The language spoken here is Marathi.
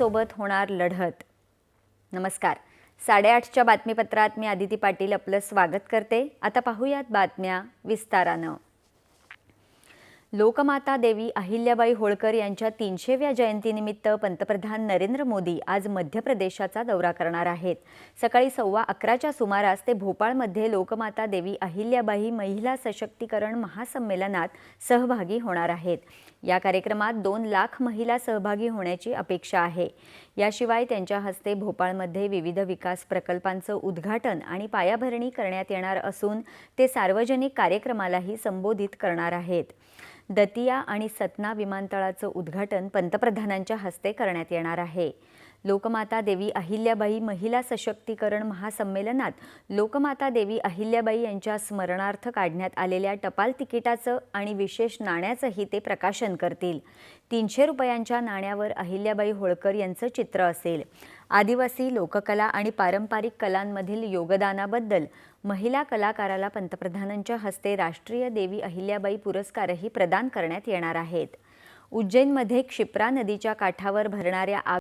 सोबत होणार लढत. नमस्कार. साडेआठच्या बातमीपत्रात मी आदिती पाटील आपलं स्वागत करते. आता पाहूयात बातम्या विस्तारानं. लोकमाता देवी अहिल्याबाई होळकर यांच्या तीनशेव्या जयंतीनिमित्त पंतप्रधान नरेंद्र मोदी आज मध्य प्रदेशाचा दौरा करणार आहेत. सकाळी सव्वा अकराच्या सुमारास ते भोपाळमध्ये लोकमाता देवी अहिल्याबाई महिला सशक्तीकरण महासंमेलनात सहभागी होणार आहेत. या कार्यक्रमात दोन लाख महिला सहभागी होण्याची अपेक्षा आहे. याशिवाय त्यांच्या हस्ते भोपाळमध्ये विविध विकास प्रकल्पांचं उद्घाटन आणि पायाभरणी करण्यात येणार असून ते सार्वजनिक कार्यक्रमालाही संबोधित करणार आहेत. दतिया आणि सतना विमानतळाचं उद्घाटन पंतप्रधानांच्या हस्ते करण्यात येणार आहे. लोकमाता देवी अहिल्याबाई महिला सशक्तीकरण महासंमेलनात लोकमाता देवी अहिल्याबाई यांच्या स्मरणार्थ काढण्यात आलेल्या टपाल तिकिटाचं आणि विशेष नाण्याचंही ते प्रकाशन करतील. तीनशे रुपयांच्या नाण्यावर अहिल्याबाई होळकर यांचं चित्र असेल. आदिवासी लोककला आणि पारंपरिक कलांमधील योगदानाबद्दल महिला कलाकाराला पंतप्रधानांच्या हस्ते राष्ट्रीय देवी अहिल्याबाई पुरस्कारही प्रदान करण्यात येणार आहेत. उज्जैनमध्ये क्षिप्रा नदीच्या काठावर भरणाऱ्या